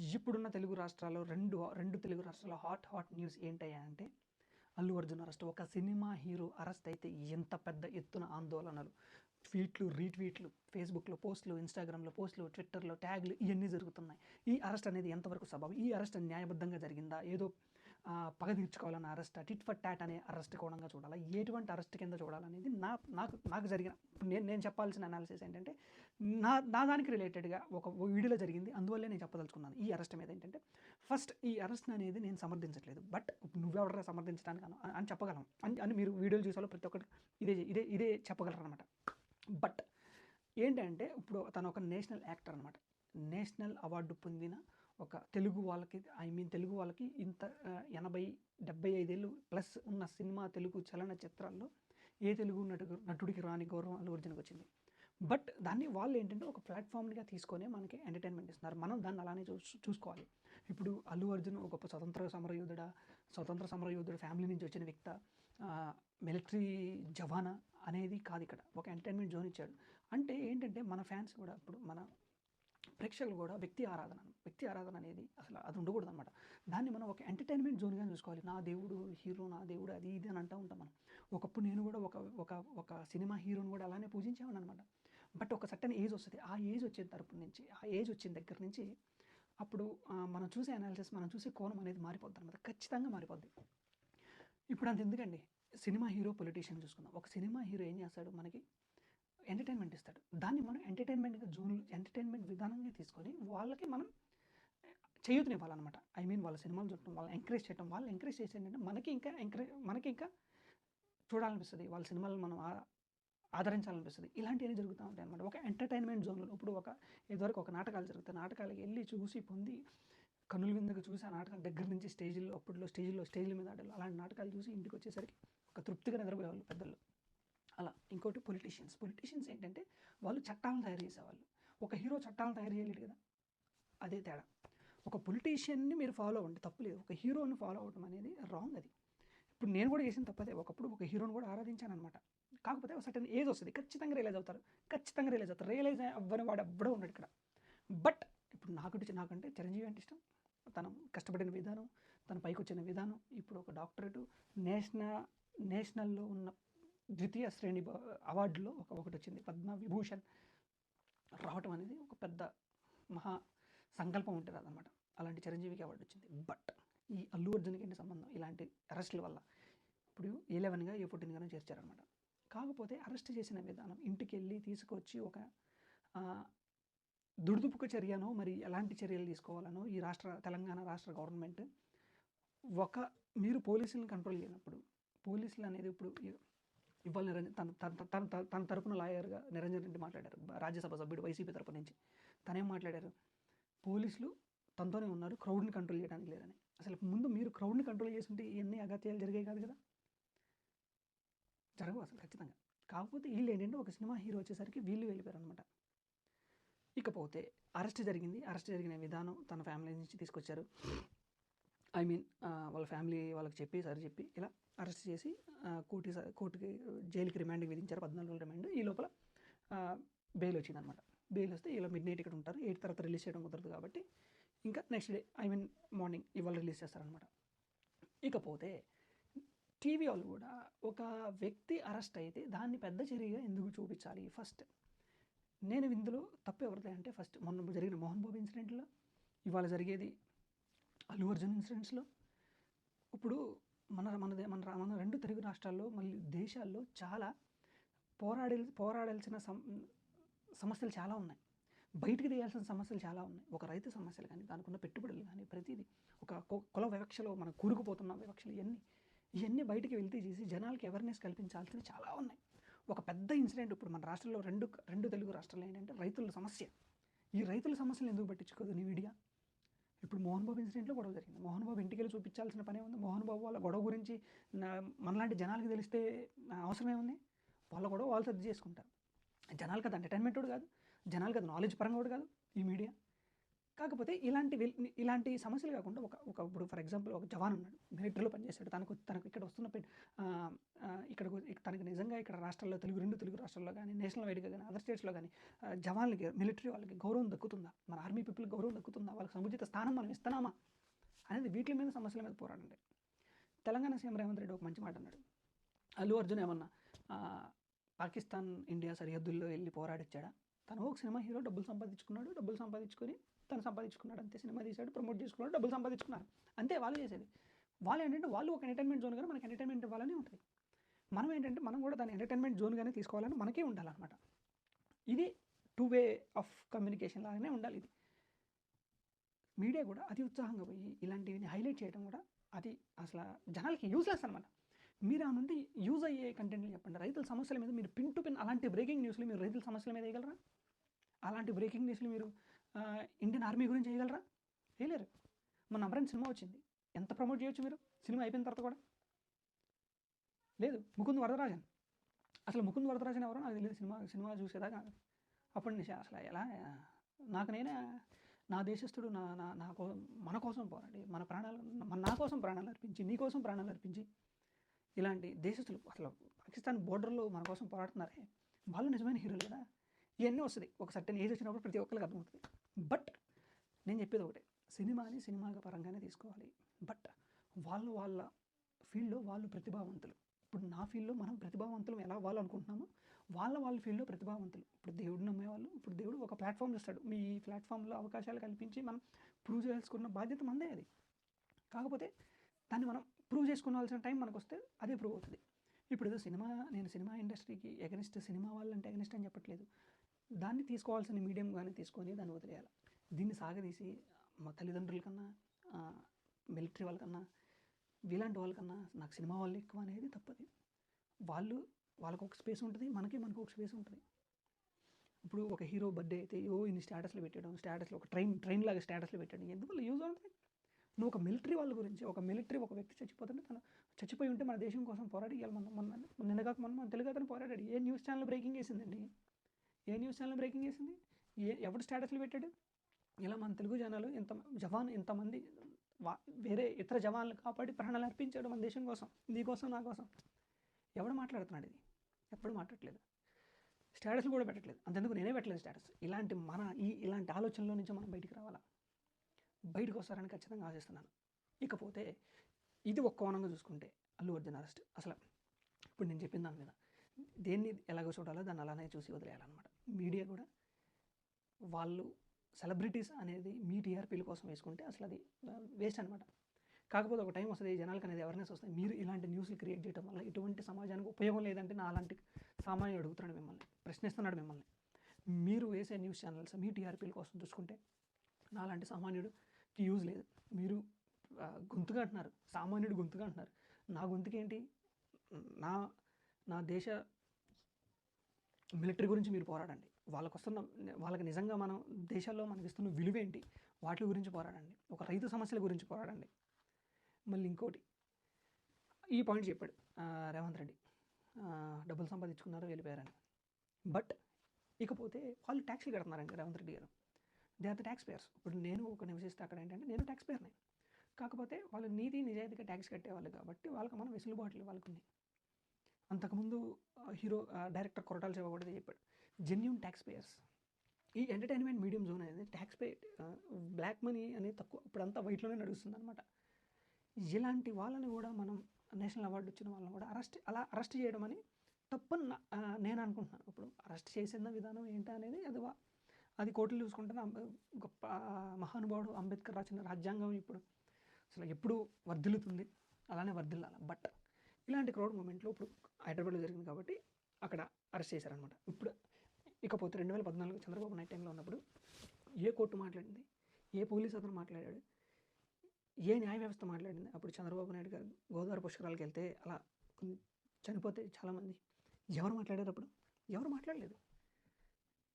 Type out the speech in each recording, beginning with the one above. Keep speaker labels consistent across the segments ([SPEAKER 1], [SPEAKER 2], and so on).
[SPEAKER 1] ఇప్పుడున్న తెలుగు రాష్ట్రాల్లో రెండు రెండు తెలుగు రాష్ట్రాల్లో హాట్ హాట్ న్యూస్ ఏంటయ్యా అంటే అల్లు అర్జున్ అరెస్ట్. ఒక సినిమా హీరో అరెస్ట్ అయితే ఎంత పెద్ద ఎత్తున ఆందోళనలు. ట్వీట్లు రీట్వీట్లు ఫేస్బుక్లో పోస్టులు ఇన్స్టాగ్రామ్లో పోస్టులు ట్విట్టర్లో ట్యాగ్లు ఇవన్నీ జరుగుతున్నాయి. ఈ అరెస్ట్ అనేది ఎంతవరకు సబబు? ఈ అరెస్ట్ న్యాయబద్ధంగా జరిగిందా? ఏదో పగ తీర్చుకోవాలన్న అరెస్ట్ టిట్ ఫర్ టాట్ అనే అరెస్ట్ కోణంగా చూడాలా? ఎటువంటి అరెస్ట్ కింద చూడాలనేది నా నాకు నాకు జరిగిన నేను నేను చెప్పాల్సిన అనాలిసిస్ ఏంటంటే నా నా దానికి రిలేటెడ్గా ఒక వీడియోలో జరిగింది. అందువల్లే నేను చెప్పదలుచుకున్నాను ఈ అరెస్ట్ మీద ఏంటంటే ఫస్ట్ ఈ అరెస్ట్ అనేది నేను సమర్థించట్లేదు. బట్ నువ్వెవడరా సమర్థించడానికి అను అని చెప్పగలం అని అని మీరు వీడియోలు చూసాలో ప్రతి ఒక్కటి ఇదే ఇదే ఇదే చెప్పగలరు అనమాట బట్ ఏంటంటే ఇప్పుడు తను ఒక నేషనల్ యాక్టర్ అనమాట నేషనల్ అవార్డు పొందిన ఒక తెలుగు వాళ్ళకి ఐ మీన్ తెలుగు వాళ్ళకి ఇంత ఎనభై డెబ్బై ఐదేళ్ళు ప్లస్ ఉన్న సినిమా తెలుగు చలనచిత్రాల్లో ఏ తెలుగు నటుడు నటుడికి రాని గౌరవం అల్లు అర్జున్కి వచ్చింది. బట్ దాన్ని వాళ్ళు ఏంటంటే ఒక ప్లాట్ఫామ్గా తీసుకొని మనకి ఎంటర్టైన్మెంట్ ఇస్తున్నారు. మనం దాన్ని అలానే చూ చూసుకోవాలి. ఇప్పుడు అల్లు అర్జున్ ఒక గొప్ప స్వతంత్ర సమరయోధుడ స్వతంత్ర సమరయోధుడు ఫ్యామిలీ నుంచి వచ్చిన వ్యక్త మిలిటరీ జవానా అనేది కాదు ఇక్కడ. ఒక ఎంటర్టైన్మెంట్ జోన్ ఇచ్చాడు. అంటే ఏంటంటే మన ఫ్యాన్స్ కూడా ఇప్పుడు మన ప్రేక్షకులు కూడా వ్యక్తి ఆరాధన వ్యక్తి ఆరాధన అనేది అసలు అది ఉండకూడదు అనమాట దాన్ని మనం ఒక ఎంటర్టైన్మెంట్ జోన్గా చూసుకోవాలి. నా దేవుడు హీరో నా దేవుడు అది ఇది అని అంటూ ఉంటాం మనం. ఒకప్పుడు నేను కూడా ఒక ఒక ఒక సినిమా హీరోని కూడా అలానే పూజించేవాడు అనమాట బట్ ఒక సర్టన్ ఏజ్ వస్తుంది. ఆ ఏజ్ వచ్చిన తరపు నుంచి ఆ ఏజ్ వచ్చిన దగ్గర నుంచి అప్పుడు మనం చూసే అనాలిసిస్ మనం చూసే కోణం అనేది మారిపోద్ది అనమాట ఖచ్చితంగా మారిపోద్ది. ఇప్పుడు అంత ఎందుకండి సినిమా హీరో పొలిటీషియన్ చూసుకుందాం. ఒక సినిమా హీరో ఏం చేస్తాడు? మనకి ఎంటర్టైన్మెంట్ ఇస్తాడు. దాన్ని మనం ఎంటర్టైన్మెంట్గా జోన్ ఎంటర్టైన్మెంట్ విధానంగా తీసుకొని వాళ్ళకి మనం చేయూతనివ్వాలన్నమాట. ఐ మీన్ వాళ్ళ సినిమాలు చూడటం వాళ్ళని ఎంకరేజ్ చేయడం వాళ్ళు ఎంకరేజ్ చేసి ఏంటంటే మనకి ఇంకా ఎంకరేజ్ మనకి ఇంకా చూడాలనిపిస్తుంది. వాళ్ళ సినిమాలు మనం ఆదరించాలనిపిస్తుంది. ఇలాంటివన్నీ జరుగుతూ ఉంటాయి అనమాట ఒక ఎంటర్టైన్మెంట్ జోన్లో ఇప్పుడు ఒక ఇదివరకు ఒక నాటకాలు జరుగుతాయి. నాటకాలకి వెళ్ళి చూసి పొంది కన్నుల విందుకు చూసి ఆ నాటకం దగ్గర నుంచి స్టేజ్లో అప్పట్లో స్టేజ్లో స్టేజ్ల మీద ఆడాలి అలాంటి నాటకాలు చూసి ఇంటికి వచ్చేసరికి ఒక తృప్తిగా నిద్రపోయేవాళ్ళు పెద్దలు అలా. ఇంకోటి పొలిటీషియన్స్ పొలిటీషియన్స్ ఏంటంటే వాళ్ళు చట్టాలను తయారు చేసేవాళ్ళు. ఒక హీరో చట్టాలను తయారు చేయలేడు కదా. అదే తేడా. ఒక పొలిటీషియన్ని మీరు ఫాలో అవ్వండి. తప్పు లేదు. ఒక హీరోని ఫాలో అవ్వడం అనేది రాంగ్ అది. ఇప్పుడు నేను కూడా చేసిన తప్పదే. ఒకప్పుడు ఒక హీరోని కూడా ఆరాధించాను అనమాట కాకపోతే ఒక సర్టన్ ఏజ్ వస్తుంది. ఖచ్చితంగా రియలైజ్ అవుతారు. ఖచ్చితంగా రియలైజ్ అవుతారు. రియలైజ్ అవ్వని వాడు ఎవ్వడో ఉన్నాడు ఇక్కడ. బట్ ఇప్పుడు నాకు నాకంటే చిరంజీవి అంటే ఇష్టం. తను కష్టపడిన విధానం తన పైకి వచ్చిన విధానం. ఇప్పుడు ఒక డాక్టరేటు నేషనల్ నేషనల్లో ఉన్న ద్వితీయ శ్రేణి అవార్డులో ఒక ఒకటి వచ్చింది పద్మ విభూషణ్ రావటం అనేది ఒక పెద్ద మహా సంకల్పం ఉంటుంది అదనమాట. అలాంటి చిరంజీవికి అవార్డు వచ్చింది బట్ ఈ అల్లు అర్జున్కి ఏంటి సంబంధం? ఇలాంటి అరెస్టుల వల్ల. ఇప్పుడు ఏ లెవెన్గా ఏ ఫోర్టీన్గానో చేర్చారనమాట. కాకపోతే అరెస్ట్ చేసిన విధానం ఇంటికి వెళ్ళి తీసుకొచ్చి ఒక దుడుదుపుక చర్యనో మరి ఎలాంటి చర్యలు తీసుకోవాలనో ఈ రాష్ట్ర తెలంగాణ రాష్ట్ర గవర్నమెంట్ ఒక మీరు పోలీసులను కంట్రోల్ చేయనప్పుడు పోలీసులు అనేది ఇప్పుడు ఇవాళ నిరంజన్ తన తన తన తన- తరపున లాయర్గా నిరంజన్ రెడ్డి మాట్లాడారు. రాజ్యసభ సభ్యుడు వైసీపీ తరపు నుంచి. తనేం మాట్లాడారు? పోలీసులు తనతోనే ఉన్నారు క్రౌడ్ని కంట్రోల్ చేయడానికి లేదని అసలు ముందు మీరు క్రౌడ్ని కంట్రోల్ చేస్తుంటే ఇవన్నీ అగత్యాలు జరిగాయి కాదు కదా? జరగవు అసలు ఖచ్చితంగా. కాకపోతే వీళ్ళు ఏంటంటే ఒక సినిమా హీరో వచ్చేసరికి వీళ్ళు వెళ్ళిపోయారు అనమాట ఇకపోతే అరెస్ట్ జరిగింది. అరెస్ట్ జరిగిన విధానం తన ఫ్యామిలీ నుంచి తీసుకొచ్చారు. ఐ మీన్ వాళ్ళ ఫ్యామిలీ వాళ్ళకి చెప్పి సరి చెప్పి ఇలా అరెస్ట్ చేసి కోర్టు స- కోర్టుకి జైలుకి రిమాండ్కి విధించారు. పద్నాలుగు రోజుల రిమాండ్. ఈ లోపల బెయిల్ వచ్చిందనమాట బెయిల్ వస్తే ఇలా మిడ్ నైట్ ఇక్కడ ఉంటారు. ఎయిట్ తర్వాత రిలీజ్ చేయడం కుదరదు కాబట్టి ఇంకా next day I mean morning ఇవాళ రిలీజ్ చేస్తారనమాట ఇకపోతే టీవీ వాళ్ళు కూడా ఒక వ్యక్తి అరెస్ట్ అయితే దాన్ని పెద్ద చర్యగా ఎందుకు చూపించాలి? ఫస్ట్ నేను ఇందులో తప్పు ఎవరిదే అంటే ఫస్ట్ మొన్న జరిగిన మోహన్ బాబు ఇన్సిడెంట్లో ఇవాళ జరిగేది అల్లు అర్జున్ ఇన్సిడెంట్స్లో. ఇప్పుడు మన మన దే- మన రా- మన రెండు తెలుగు రాష్ట్రాల్లో మళ్ళీ దేశాల్లో చాలా పోరాడే పోరాడాల్సిన సమ సమస్యలు చాలా ఉన్నాయి. బయటికి తీయాల్సిన సమస్యలు చాలా ఉన్నాయి. ఒక రైతు సమస్యలు కానీ దానికి ఉన్న పెట్టుబడులు కానీ ప్రతిదీ ఒక కు- కుల వివక్షలో మనం కూరుకుపోతున్న వివక్షలు ఇవన్నీ ఇవన్నీ బయటికి వెళ్తే చేసి జనాలకి అవేర్నెస్ కల్పించాల్సినవి చాలా ఉన్నాయి. ఒక పెద్ద ఇన్సిడెంట్ ఇప్పుడు మన రాష్ట్రంలో రెండు రెండు తెలుగు రాష్ట్రాలు ఏంటంటే రైతుల సమస్య. ఈ రైతుల సమస్యలు ఎందుకు పట్టించుకోదు నీ మీడియా ఇప్పుడు మోహన్ బాబు ఇన్సిడెంట్లో గొడవ జరిగింది. మోహన్ బాబు ఇంటికి వెళ్ళి చూపించాల్సిన పనే ఉంది. మోహన్ బాబు వాళ్ళ గొడవ గురించి మనలాంటి జనాలకి తెలిస్తే అవసరమే ఉంది. వాళ్ళ గొడవ వాళ్ళు సర్ది చేసుకుంటారు. జనాలకి అది ఎంటర్టైన్మెంట్ కూడా కాదు. జనాలకి అది నాలెడ్జ్ పరంగా కూడా కాదు. ఈ మీడియా కాకపోతే ఇలాంటి ఇలాంటి సమస్యలు కాకుండా ఒక ఒక ఇప్పుడు ఫర్ ఎగ్జాంపుల్ ఒక జవాన్ ఉన్నాడు మిలిటరీలో పనిచేశాడు తనకు తనకు ఇక్కడ వస్తున్న ఇక్కడ తనకి నిజంగా ఇక్కడ రాష్ట్రాల్లో తెలుగు రెండు తెలుగు రాష్ట్రాల్లో కానీ నేషనల్ వైడ్గా కానీ అదర్ స్టేట్స్లో కానీ జవాన్లకి మిలిటరీ వాళ్ళకి గౌరవం దక్కుతుందా? మన ఆర్మీ పీపుల్ గౌరవం దక్కుతుందా? వాళ్ళకి సముచిత స్థానం మనం ఇస్తున్నామా? అనేది వీటి మీద సమస్యల మీద పోరాడండి. తెలంగాణ సీఎం రేవంత్ రెడ్డి ఒక మంచి మాట అన్నాడు. అల్లు అర్జున్ ఏమన్నా పాకిస్తాన్ ఇండియా సరిహద్దుల్లో వెళ్ళి పోరాడిచ్చాడా? తను ఒక సినిమా హీరో డబ్బులు సంపాదించుకున్నాడు డబ్బులు సంపాదించుకొని తను సంపాదించుకున్నాడు అంతే సినిమా తీశాడు ప్రమోట్ చేసుకున్నాడు డబ్బులు సంపాదించుకున్నారు. అంతే వాళ్ళు చేసేది. వాళ్ళు ఏంటంటే వాళ్ళు ఒక ఎంటర్టైన్మెంట్ జోన్ కానీ మనకి ఎంటర్టైన్మెంట్ ఇవ్వాలని ఉంటుంది మనం ఏంటంటే మనం కూడా దాన్ని ఎంటర్టైన్మెంట్ జోన్గానే తీసుకోవాలని మనకే ఉండాలన్నమాట. ఇది టూ వే ఆఫ్ కమ్యూనికేషన్ లాగానే ఉండాలి ఇది. మీడియా కూడా అతి ఉత్సాహంగా పోయి ఇలాంటివి హైలైట్ చేయడం కూడా అది అసలు జనాలకి యూస్లెస్ అనమాట మీరు ఆ నుండి యూజ్ అయ్యే కంటెంట్లు చెప్పండి. రైతుల సమస్యల మీద మీరు పిన్ టు పిన్ అలాంటి బ్రేకింగ్ న్యూస్లు మీరు రైతుల సమస్యల మీద వేయగలరా? అలాంటి బ్రేకింగ్ న్యూస్లు మీరు ఇండియన్ ఆర్మీ గురించి చేయగలరా? చేయలేరు. మొన్న అమరన్ సినిమా వచ్చింది. ఎంత ప్రమోట్ చేయొచ్చు మీరు? సినిమా అయిపోయిన తర్వాత కూడా? లేదు ముకుంద్ వరదరాజన్. అసలు ముకుంద్ వరదరాజన్ ఎవరో నాకు తెలియదు సినిమా సినిమా చూసేదాకా అప్పటి నుంచి అసలు ఎలా నాకు నేనే నా దేశస్థుడు నా నా నా కోసం మన కోసం పోరాడి మన ప్రాణాలు మన నా కోసం ప్రాణాలు అర్పించి నీ కోసం ప్రాణాలు అర్పించి ఇలాంటి దేశస్తులు అసలు పాకిస్తాన్ బోర్డర్లో మన కోసం పోరాడుతున్నారే? వాళ్ళు నిజమైన హీరోలు కదా. ఇవన్నీ వస్తుంది. ఒక సర్టెన్ ఏజ్ వచ్చినప్పుడు ప్రతి ఒక్కరికి అర్థమవుతుంది. బట్ నేను చెప్పేది ఒకటే. సినిమాని సినిమాగా పరంగానే తీసుకోవాలి. బట్ వాళ్ళు వాళ్ళ ఫీల్డ్లో వాళ్ళు ప్రతిభావంతులు. ఇప్పుడు నా ఫీల్డ్లో మనం ప్రతిభావంతులు ఎలా అవ్వాలనుకుంటున్నామో అనుకుంటున్నామో వాళ్ళ వాళ్ళ ఫీల్డ్లో ప్రతిభావంతులు. ఇప్పుడు దేవుడు నమ్మేవాళ్ళు ఇప్పుడు దేవుడు ఒక ప్లాట్ఫామ్ ఇస్తాడు. మీ ఈ ప్లాట్ఫామ్లో అవకాశాలు కల్పించి మనం ప్రూవ్ చేసుకున్న బాధ్యత మందే అది. కాకపోతే దాన్ని మనం ప్రూవ్ చేసుకోవాల్సిన టైం మనకు వస్తే అదే ప్రూవ్ అవుతుంది. ఇప్పుడు ఏదో సినిమా నేను సినిమా ఇండస్ట్రీకి ఎగనిస్ట్ సినిమా వాళ్ళంటే ఎగనిస్ట్ అని చెప్పట్లేదు. దాన్ని తీసుకోవాల్సిన మీడియం కానీ తీసుకొని దాన్ని వదిలేయాలి. దీన్ని సాగదీసి మా తల్లిదండ్రుల కన్నా మిలిటరీ వాళ్ళకన్నా వీలాంటి వాళ్ళకన్నా నాకు సినిమా వాళ్ళు ఎక్కువ అనేది తప్పది. వాళ్ళు వాళ్ళకు ఒక స్పేస్ ఉంటుంది మనకి మనకు ఒక స్పేస్ ఉంటుంది. ఇప్పుడు ఒక హీరో బర్త్డే అయితే ఓ ఇన్ని స్టేటస్లో పెట్టడం స్టేటస్లో ఒక ట్రైన్ ట్రైన్ లాగా స్టేటస్లో పెట్టడం ఎందువల్ల యూజ్ అవుతుంది నువ్వు ఒక మిలిటరీ వాళ్ళ గురించి ఒక మిలిటరీ ఒక వ్యక్తి చచ్చిపోతుంటే తను చచ్చిపోయి ఉంటే మన దేశం కోసం పోరాడి ఇవ్వాలి మన మన నిన్నగాక మన మన తెలుగు అతను పోరాడాడు. ఏ న్యూస్ ఛానల్ బ్రేకింగ్ చేసిందండి? ఏ న్యూస్ ఛానల్ బ్రేకింగ్ చేసింది? ఏ ఎవడు స్టేటస్లు పెట్టాడు? ఇలా మన తెలుగు జనాలు ఇంత జవాన్ ఇంతమంది వా వేరే ఇతర జవాన్లు కాపాడి ప్రాణాలు అర్పించాడు మన దేశం కోసం నీ కోసం నా కోసం. ఎవడు మాట్లాడుతున్నాడు ఇది? ఎప్పుడు మాట్లాడట్లేదు. స్టేటస్లు కూడా పెట్టట్లేదు. అంతెందుకు నేనే పెట్టలేదు స్టేటస్ ఇలాంటి మన ఈ ఇలాంటి ఆలోచనలో నుంచి మనం బయటికి రావాలా? బయటకు వస్తారని ఖచ్చితంగా ఆశిస్తున్నాను. ఇకపోతే ఇది ఒక్క కోణంగా చూసుకుంటే అల్లు అర్జున్ అరెస్ట్ అసలు ఇప్పుడు నేను చెప్పిన దాని మీద దేన్ని ఎలాగో చూడాలో దాన్ని అలానే చూసి వదిలేయాలన్నమాట. మీడియా కూడా వాళ్ళు సెలబ్రిటీస్ అనేది మీ టీఆర్పీల కోసం వేసుకుంటే అసలు అది వేస్ట్ అనమాట కాకపోతే ఒక టైం వస్తుంది జనాలకు అనేది అవేర్నెస్ వస్తుంది. మీరు ఇలాంటి న్యూస్లు క్రియేట్ చేయడం వల్ల ఇటువంటి సమాజానికి ఉపయోగం లేదంటే నా అలాంటి సామాన్యుడు అడుగుతున్నాడు మిమ్మల్ని ప్రశ్నిస్తున్నాడు మిమ్మల్ని. మీరు వేసే న్యూస్ ఛానల్స్ మీ టీఆర్పీల కోసం చూసుకుంటే నా అలాంటి సామాన్యుడికి యూజ్ లేదు. మీరు గొంతుగా అంటున్నారు సామాన్యుడు గొంతుగా అంటున్నారు. నా గొంతుకేంటి? నా నా దేశ మిలిటరీ గురించి మీరు పోరాడండి. వాళ్ళకు వస్తున్న వాళ్ళకి నిజంగా మనం దేశాల్లో మనకి ఇస్తున్న విలువ ఏంటి వాటి గురించి పోరాడండి. ఒక రైతు సమస్యల గురించి పోరాడండి. మళ్ళీ ఇంకోటి ఈ పాయింట్ చెప్పాడు రేవంత్ రెడ్డి. డబ్బులు సంపాదించుకున్నారు వెళ్ళిపోయారని. బట్ ఇకపోతే వాళ్ళు ట్యాక్స్లు కడుతున్నారండి Revanth Reddy garu. They are the tax payers ఇప్పుడు నేను ఒక నివసిస్తే అక్కడ ఏంటంటే నేను ట్యాక్స్ పేయర్ని కాకపోతే వాళ్ళు నీతి నిజాయితీగా ట్యాక్స్ కట్టేవాళ్ళు కాబట్టి వాళ్ళకి మనం వెసులుబాట్లు వాళ్ళకున్నాయి అంతకుముందు హీరో డైరెక్టర్ కొరటాల శివ కూడా చెప్పాడు. జెన్యున్ ట్యాక్స్ పేయర్స్ ఈ ఎంటర్టైన్మెంట్ మీడియం జోన్ అనేది ట్యాక్స్ పే బ్లాక్ మనీ అనేది తక్కువ. ఇప్పుడంతా వైట్లోనే నడుస్తుంది అనమాట ఇలాంటి వాళ్ళని కూడా మనం నేషనల్ అవార్డు వచ్చిన వాళ్ళని కూడా అరెస్ట్ అలా అరెస్ట్ చేయడం అని తప్పని నా- నేను అనుకుంటున్నాను. ఇప్పుడు అరెస్ట్ చేసిన విధానం ఏంటి అనేది అది అది కోర్టులు చూసుకుంటే గొప్ప మహానుభావుడు అంబేద్కర్ రాసిన రాజ్యాంగం ఇప్పుడు. అసలు ఎప్పుడు వర్ధిల్లుతుంది. అలానే వర్ధిల్లాలి. బట్ ఇలాంటి క్రౌడ్ మూమెంట్లో ఇప్పుడు హైదరాబాద్లో జరిగింది కాబట్టి అక్కడ అరెస్ట్ చేశారనమాట ఇప్పుడు ఇకపోతే రెండు వేల పద్నాలుగు చంద్రబాబు నాయుడు టైంలో ఉన్నప్పుడు ఏ కోర్టు మాట్లాడింది? ఏ పోలీస్ అతను మాట్లాడాడు? ఏ న్యాయ వ్యవస్థ మాట్లాడింది? అప్పుడు చంద్రబాబు నాయుడు గారు గోదావరి పుష్కరాలకు వెళ్తే అలా చనిపోతే చాలామంది ఎవరు మాట్లాడారు అప్పుడు? ఎవరు మాట్లాడలేదు.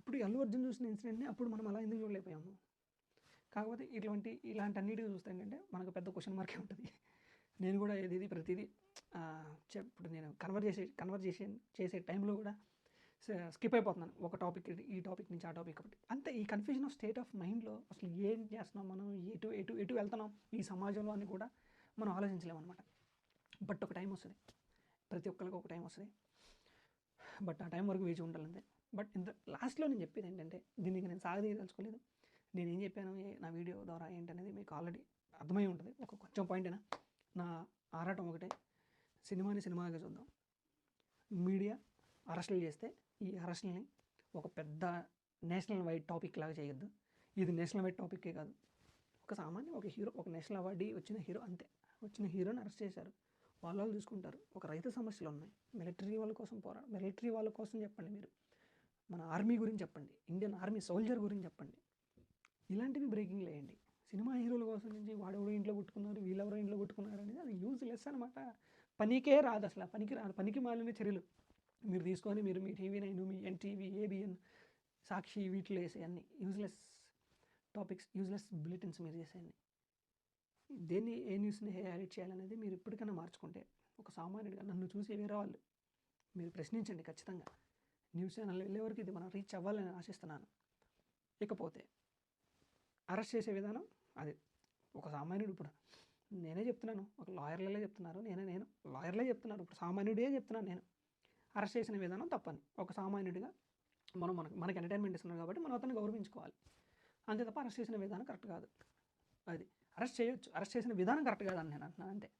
[SPEAKER 1] ఇప్పుడు అల్లు అర్జున్ చూసిన ఇన్సిడెంట్ని అప్పుడు మనం అలా ఎందుకు చూడలేకపోయాము? కాకపోతే ఇటువంటి ఇలాంటి అన్నిటికీ చూస్తే ఏంటంటే మనకు పెద్ద క్వశ్చన్ మార్కే ఉంటుంది. నేను కూడా ఏది ప్రతిదీ ఇప్పుడు నేను కన్వర్ చేసే కన్వర్ చేసే చేసే టైంలో కూడా స్కిప్ అయిపోతున్నాను. ఒక టాపిక్ ఈ టాపిక్ నుంచి ఆ టాపిక్ ఒకటి. అంతే ఈ కన్ఫ్యూజన్ ఆఫ్ స్టేట్ ఆఫ్ మైండ్లో అసలు ఏం చేస్తున్నాం మనం? ఎటు ఎటు ఎటు వెళ్తున్నాం? ఈ సమాజంలో అని కూడా మనం ఆలోచించలేము అనమాట బట్ ఒక టైం వస్తుంది. ప్రతి ఒక్కరికి ఒక టైం వస్తుంది. బట్ ఆ టైం వరకు వేచి ఉండాలంతే బట్ ఇంత లాస్ట్లో నేను చెప్పేది ఏంటంటే దీనికి నేను సాగదీయదలుచుకోలేదు నేను ఏం చెప్పాను? నా వీడియో ద్వారా ఏంటనేది మీకు ఆల్రెడీ అర్థమై ఉంటుంది. ఒక కొంచెం పాయింట్ అయినా. నా ఆరాటం ఒకటే. సినిమాని సినిమాగా చూద్దాం. మీడియా అరెస్టులు చేస్తే ఈ అరెస్ట్ని ఒక పెద్ద నేషనల్ వైడ్ టాపిక్ లాగా చేయొద్దు. ఇది నేషనల్ వైడ్ టాపిక్కే కాదు. ఒక సామాన్య ఒక హీరో ఒక నేషనల్ అవార్డు వచ్చిన హీరో అంతే. వచ్చిన హీరోని అరెస్ట్ చేశారు. వాళ్ళు వాళ్ళు చూసుకుంటారు. ఒక రైతు సమస్యలు ఉన్నాయి. మిలిటరీ వాళ్ళ కోసం పోరా మిలిటరీ వాళ్ళ కోసం చెప్పండి మీరు. మన ఆర్మీ గురించి చెప్పండి. ఇండియన్ ఆర్మీ సోల్జర్ గురించి చెప్పండి. ఇలాంటివి బ్రేకింగ్ లేయండి సినిమా హీరోల కోసం నుంచి వాడెవడో ఇంట్లో కొట్టుకున్నారు వీళ్ళెవరో ఇంట్లో కొట్టుకున్నారు అనేది అది యూజ్లెస్ అనమాట పనికే రాదు అసలు. పనికి రాదు. పనికి మాలిన చర్యలు మీరు తీసుకొని మీరు మీ టీవీ నైన్ మీ ఎన్టీవీ ఏబిఎన్ సాక్షి వీటిలో వేసేయన్ని. యూజ్లెస్ టాపిక్స్ యూజ్లెస్ బులెటిన్స్ మీరు చేసేయండి దేన్ని ఏ న్యూస్ని హైలైట్ చేయాలనేది మీరు ఇప్పటికైనా మార్చుకుంటే ఒక సామాన్యుడిగా నన్ను చూసి వేరే వాళ్ళు మీరు ప్రశ్నించండి ఖచ్చితంగా. న్యూస్ ఛానల్ వెళ్ళే వరకు ఇది మనం రీచ్ అవ్వాలని ఆశిస్తున్నాను. ఇకపోతే అరెస్ట్ చేసే విధానం అది. ఒక సామాన్యుడు ఇప్పుడు నేనే చెప్తున్నాను. ఒక లాయర్లే చెప్తున్నారు. నేనే నేను లాయర్లే చెప్తున్నారు. ఇప్పుడు సామాన్యుడే చెప్తున్నాను నేను. అరెస్ట్ చేసిన విధానం తప్పని. ఒక సామాన్యుడిగా మనం మనకు మనకి ఎంటర్టైన్మెంట్ ఇస్తున్నారు కాబట్టి మనం అతన్ని గౌరవించుకోవాలి. అంతే తప్ప అరెస్ట్ చేసిన విధానం కరెక్ట్ కాదు. అది అరెస్ట్ చేయొచ్చు. అరెస్ట్ చేసిన విధానం కరెక్ట్ కాదని నేను అంటున్నాను. అంతే.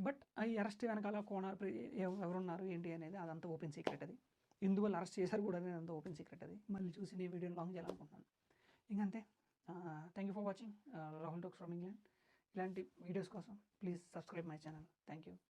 [SPEAKER 1] బట్ ఈ అరెస్ట్ వెనకాల కోణ ఎవ- ఎవరున్నారు ఏంటి అనేది అదంతా ఓపెన్ సీక్రెట్ అది. ఇందువల్ల అరెస్ట్ చేశారు కూడా అనేది అంతా ఓపెన్ సీక్రెట్ అది. మళ్ళీ చూసి నేను వీడియోని లాంగ్ చేయాలనుకుంటున్నాను. ఇంకంతే. Thank you for watching Rahul talks from England ఇలాంటి వీడియోస్ కోసం please subscribe my channel. Thank you.